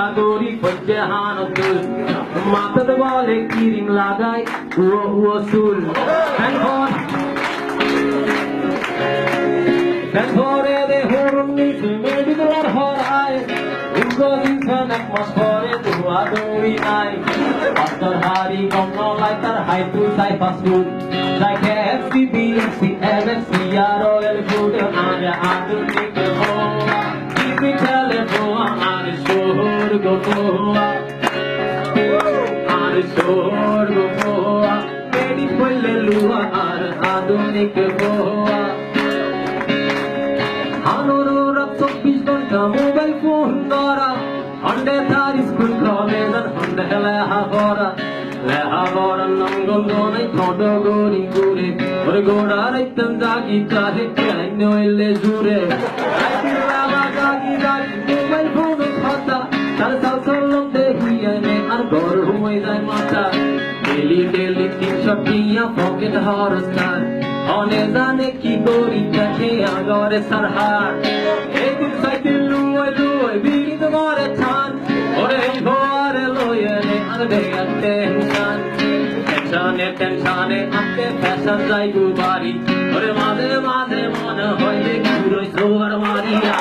Zagori Pajjahan Abdul Mata the Wale Kirim Lagai Ua Ua Sul Thank God Thank God Ede Horum Nitu Medi Dwar Hor Ai Ungo Dinsanak Maspore Dua Dori Ai Pastor Hari Gomno Lighter Hai Tu Sai Pasul Sai KFC, BFC, MFC, ROL Food Anya Adul Nitu Hora Keep it up Argoboa, Arsorgoboa, Meri Pallelua, Ar Adonik Boa. Hanoro Rapso Pishton Kamubel Phone Dora, Hunde Thar School College and Hunde Lehavora. Lehavora Nangon Donai Thodo Gori Gure, Or Gora Raitam Dagi Chahe Kaino Ele Jure. Daily daily তিনশো টিয়া pocket হরস্তার অনে জানে কি করি দেখে আগরে সারহার। এদিন ওরে মাঝে মাঝে মনে হয় যে ঘুরোই সোয়ার মারিয়া।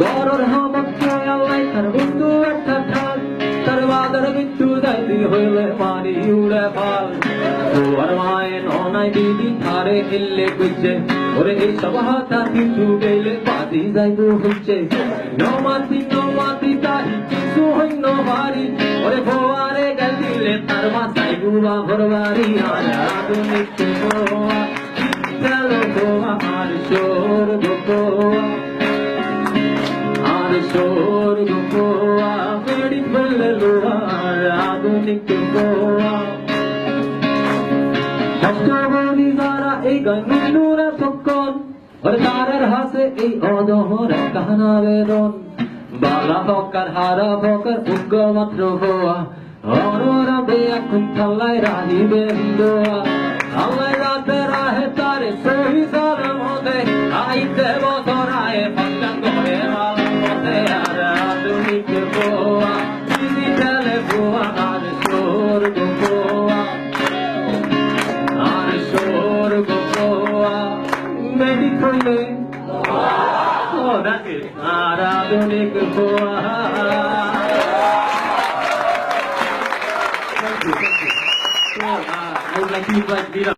গরর হামক আল্লাহ তার বন্ধু একটা ঠাল তার বাদর বিচ্ছু দাইতি হইলে মারি উড়ে ফাল তোর মায়ে ননাই দিদি থারে ইল্লে গুজে ওরে এই সব হাতা কিন্তু গেলে বাদি যাইব হচ্ছে। নমাতি নমাতি তাহি কিছু হইন ভারি ওরে ভোয়ারে গেল দিলে তার মাথায় গুবা ভরবারি আর আধুনিক গোয়া চলো গোয়া আর যারা এই গানুরা সকল ওরে হাসে এই অদহর কাহানা বেদন। বালা বকার হারা বকার উগ্র মাত্র গোয়া অরোরা বেয়াকুন থাল্লাই রাহি বেন্দোয়া আল্লাহ রাতে রাহে তারে সহি সালাম হতে আইতে বসরায়ে পাক্কা Medically. Oh, that's it. Arabic Thank you, thank you. So, uh, I would like to invite Mira.